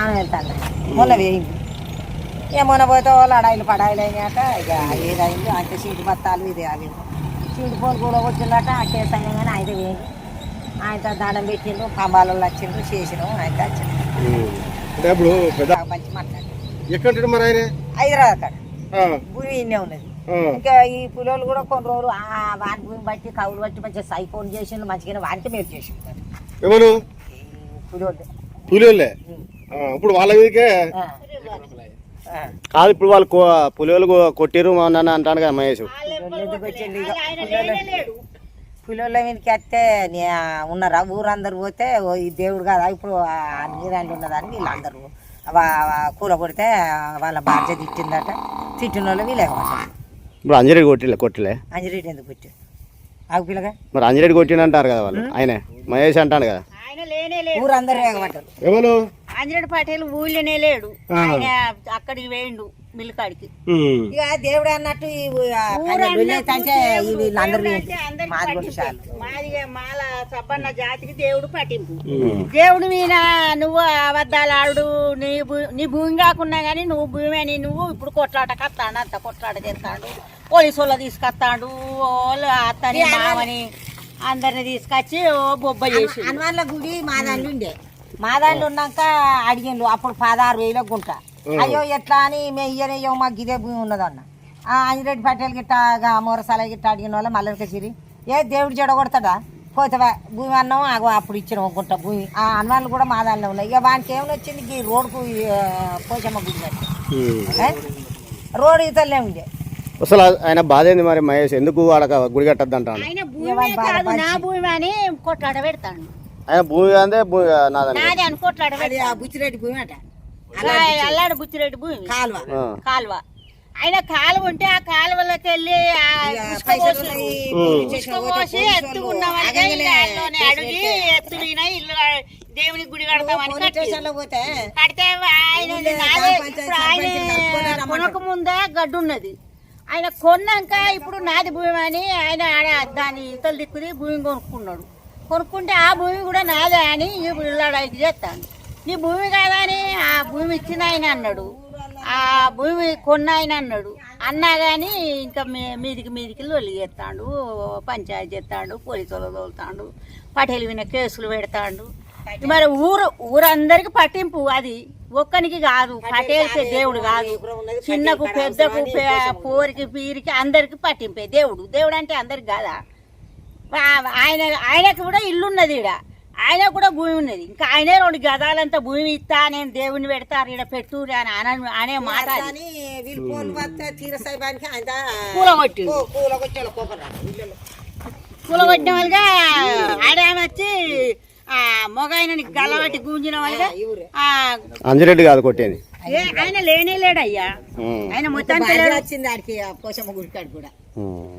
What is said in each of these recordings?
ఆమె వెళ్తాను మొన్న వేయింది. ఇక మొన్న పోతే వాళ్ళు అడాయిలు పడాయిలు అయినాక ఇక ఏదైంది అంటే సీటు బత్తాలు ఇది అవి సీటు పోలు కూడా వచ్చిందట. ఆ కేసు అయినా ఆయన వేయింది. ఆయనతో దండం పెట్టిండ్రు కంబాలలో వచ్చిండ్రు చేసినాం ఆయనతో వచ్చిండ్రు. మంచి మాట్లాడి. మరి ఆయన? హైదరాబాద్ కాడ. భూమి ఇన్నే ఉన్నది. ఇంకా ఈ పులోలు కూడా కొన్ని రోజులు ఆ వాని భూమి బట్టి కవులు బట్టి మంచిగా సైకోన్ చేసిండు మంచిగా వానికి మేలు చేసిండు ఎవరు? ఈ పులోలు కూలీలే ఆ, ఇప్పుడు వాళ్ళ మీదకే. కాదు ఇప్పుడు వాళ్ళు కో- పులిహోలు కొ- కొట్టిర్రు మొన్న అంటాడు కదా మహేష్. పులోళ్ళ మీదకి వస్తే నే- ఉన్నారా? ఊరందరూ పోతే ఓ ఈ దేవుడు కాదా? ఇప్పుడు ఆ నీరాళ్ళు ఉన్నదని వీళ్ళందరూ. కూల కొడితే వాళ్ళ భార్య తిట్టిందట తిట్టిన వాళ్ళు వీళ్ళు ఇప్పుడు అంజరెడ్డి కొట్టిలే కొట్టిలే. అంజరేటి ఎందుకు పుట్టి ఆగు పిల్లగా. మరి అంజరెడ్డి కొట్టిన అంటారు కదా వాళ్ళు ఆయనే. మహేష్ అంటాడు కదా. ఊరందరూ ఎవరు? అంజరెడ్డి పటేల్ ఊళ్ళోనే లేడు. ఆయన అక్కడికి వేయండు మిల్లు కాడికి. ఉమ్. ఇక దేవుడు అన్నట్టు ఈ ఆ పైన వెళ్ళైతే అంటే ఈ వీళ్ళందరూ అంటే అందరికి మాది పట్టింపు. చాలు మాది మాల సబ్బన్న జాతికి దేవుడు పట్టింపు దేవుడి మీద నువ్వు అబద్ధాలు ఆడు నీ భూ- నీ భూమి కాకున్నా గానీ నువ్వు భూమి అని నువ్వు ఇప్పుడు కొట్లాట కత్తాడు అంత కొట్లాట చేస్తాడు పోలీసు వాళ్ళు తీసుకొస్తాడు వాళ్ళు అత్తని మామని అందరిని తీసుకొచ్చి ఓ బొబ్బ చేసి హనుమాన్ల గుడి మా దాంట్లో ఉండే మా దాంట్లో ఉన్నాక అడిగిండు అప్పుడు పదహారు వేల గుంట. అయ్యో ఎట్లా అని మేము ఇయ్యనయ్యో మాకు ఇదే భూమి ఉన్నదన్న. ఆ అంజిరెడ్డి పటేల్ గిట్ట గా మోరసాల గిట్ట అడిగిన వాళ్ళ మల్లెలక సిరి ఏ దేవుడు చెడగొడతాడా పోతావా భూమి అన్నాం ఆగో అప్పుడు ఇచ్చిన గుంట భూమి. ఆ హనుమాన్లు కూడా మా దాంట్లో ఉన్నాయి. ఇక వానికి ఏమైనా వచ్చింది ఈ ఆ, పోచమ్మ గుడి? రోడ్డు ఇతరులే ఉండే. అసలు ఆయన బాధ ఏంది మరి మహేష్? ఎందుకు వాడక గుడి కట్టద్దు అంటాడు ఆయన భూమి కాదు నా భూమి అని కొట్లాట పెడతాడు ఆయన భూమి అందే భూమి నాదని నాది అని కొట్లాట అది ఆ బుచ్చిరెడ్డి భూమి అట. అల్లాడు బుచ్చిరెడ్డి భూమి. కాలువ. కాలువ. ఆయన కాలువ ఉంటే ఆ కాలువలోకి వెళ్ళి పోసి- ఆగంగానే ఇళ్ళలోనే అడిగి ఎత్తున ఇల్లు దేవుని గుడి కడతామని కడితే ఆయన ఆయన. కొనక ముందే గడ్డు ఉన్నది. ఆయన కొన్నాక ఇప్పుడు నాది భూమి అని ఆయన ఆడ దాని ఇతలు దిక్కుది భూమి కొనుక్కున్నాడు. కొనుక్కుంటే ఆ భూమి కూడా నాదే అని ఇప్పుడు ఇల్లాడైకి చేస్తాను నీ భూమి కాదా అని ఆ భూమి ఇచ్చిన ఆయన అన్నాడు. ఆ భూమి కొన్న ఆయన అన్నాడు. అన్నా కానీ ఇంకా మీ- మీదికి మీదికి లొల్లి చేస్తాడు పంచాయతీ చేస్తాడు పోలీసు వాళ్ళు తోలుతాడు పటేలు విన కేసులు పెడతాడు. మరి ఊరు ఊరందరికి పట్టింపు అది. ఒక్కనికి కాదు పటేల్కి దేవుడు కాదు. చిన్నకు పెద్దకు పోరికి పీరికి అందరికి పట్టింపే దేవుడు. దేవుడు అంటే అందరికి కాదా? ఆయన ఆయనకు కూడా ఇల్లు ఉన్నది ఈడ. ఆయన కూడా భూమి ఉన్నది. ఇంకా ఆయనే రెండు గదాలంతా భూమి ఇస్తా నేను దేవుని పెడతారు ఈడ పెట్టు అని అన- అనే మాట ఆయన కూలగొట్టి. కూలగొట్టిన వాళ్ళగా ఆడామె వచ్చి ఆ మొగాయనని గల్లబట్టి గుంజిన వాళ్ళగా అంజిరెడ్డి కాదు కొట్టేది. ఆయన లేనే లేడయ్యా. ఆయన మొత్తానికి వచ్చింది ఆడికి పోషమ్మ గుడికాడు కూడా.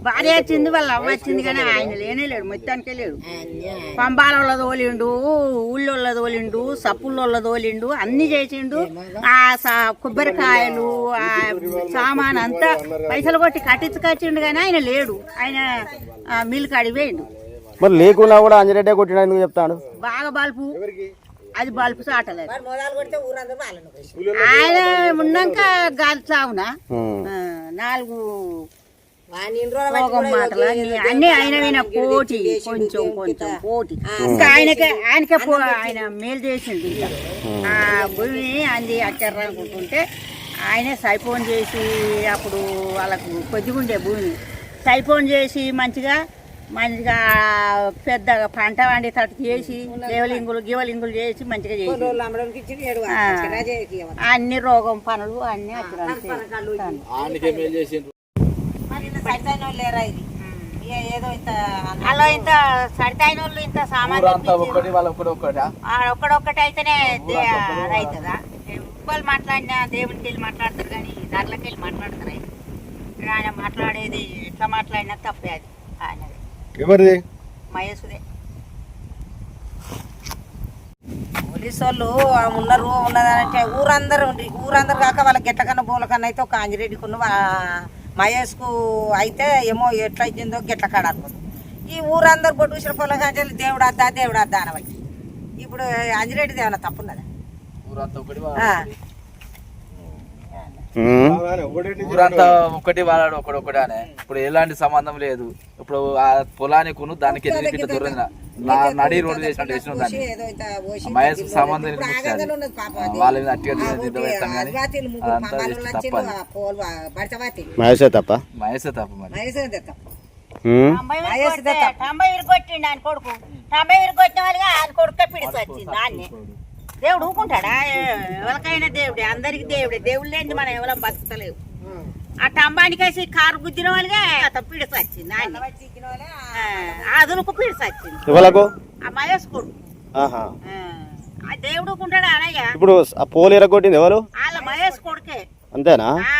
భార్య వచ్చింది వాళ్ళ అవ్వ వచ్చింది కానీ ఆయన లేనే లేడు మొత్తానికే లేడు. అన్య. పంబాలలో తోలిండు ఊళ్ళో తోలిండు సప్పుల్లో తోలిండు అన్ని చేసిండు. ఆ స- కొబ్బరికాయలు ఆ సామాన్ అంతా పైసలు కొట్టి కట్టించుకొచ్చిండు కానీ ఆయన లేడు. ఆయన ఆ, మిల్ కాడికి పోయిండు. మరి లేకున్నా కూడా అంజిరెడ్డి కొట్టిన ఎందుకు చెప్తాడు? బాగా బల్పు. అది బల్పు చాటలేదు. ఆయన ఉన్నాక గాలి చావున నాలుగు అన్ని ఆయన పోటీ కొంచెం కొంచెం. పోటీ. ఇంకా ఆయనకే ఆయనకే పో ఆయన మేలు చేసిండు ఇంకా. ఆ. భూమి అంది అచ్చారు అనుకుంటుంటే ఆయనే సైపోన్ చేసి అప్పుడు వాళ్ళకు కొద్దిగుండే భూమి. సైపోన్ చేసి మంచిగా మంచిగా పెద్ద పంట వండేటట్టు చేసి దేవలింగులు గివలింగులు చేసి మంచిగా చేసి. అన్ని రోగం పనులు అన్ని అలా ఇంత సరితైన వాళ్ళు ఇంత సామాన్ ఒక్కడొక్కటి అయితేనే దే- అవుతుందా వాళ్ళు మాట్లాడినా దేవునికి వెళ్ళి మాట్లాడతారు కానీ దాంట్లోకి వెళ్ళి మాట్లాడతారు ఆయన. ఆయన మాట్లాడేది ఎట్లా మాట్లాడినా తప్పే అది. ఆయనది. ఎవరిది? పోలీసు వాళ్ళు ఆ ఉన్నారు ఉన్నదంటే ఊరందరూ ఉండి ఊరందరు కాక వాళ్ళకి గెట్ల బోల కన్నా అయితే ఒక అంజిరెడ్డికి ఉన్న మహేష్కు అయితే ఏమో ఎట్లా అయిందో గెట్ల కాడ అనుకుంది. ఈ ఊరందరు పొట్టు విసిన పొలం కాంచెల్లి దేవుడు అద్దా దేవుడు అద్దా అనబట్టి. ఇప్పుడు అంజిరెడ్డిది ఏమైనా తప్పున్నదా? ఊరంతా ఒకటి వాడాడు ఒకటి అనే. ఇప్పుడు ఎలాంటి సంబంధం లేదు. ఇప్పుడు ఆ పొలానికి కొను దానికి ఎదిరి పిట్ట దూరం నడి రోడ్డు చేసినట్టు చేసిన దాన్ని. మహేష్ సంబంధం ఇప్పుడు లేదు. ఆగందలో ఉన్నది పాపం అది. వాళ్ళ మీద అట్టిగా మహేషే తప్ప? మహేసే తప్ప దత్తం. తంబై విరగొట్టిండు ఆయన కొడుకు. తంబై విరగొట్టిన వాళ్ళగా ఆయన కొడుకే పిడిచి వచ్చింది దాన్ని దేవుడు ఊకుంటాడా? ఏ- ఎవరికైనా దేవుడే అందరికి దేవుడే. దేవుడు లేని మనం ఎవరం బతుకుతలేవు. ఆ టంబానికేసి కారు గుద్దిన వాళ్ళగా అతను పిడిచి వచ్చింది ఆయన అదునుకు పిడిచి వచ్చింది ఆ మహేష్ కొడుకు. ఆహా. ఆ, ఆ దేవుడు ఊకుంటాడా అనయ్య ఇప్పుడు ఆ పోలు ఎరగొట్టింది ఎవరు? వాళ్ళ మహేష్ కొడుకే. అంతేనా? ఆ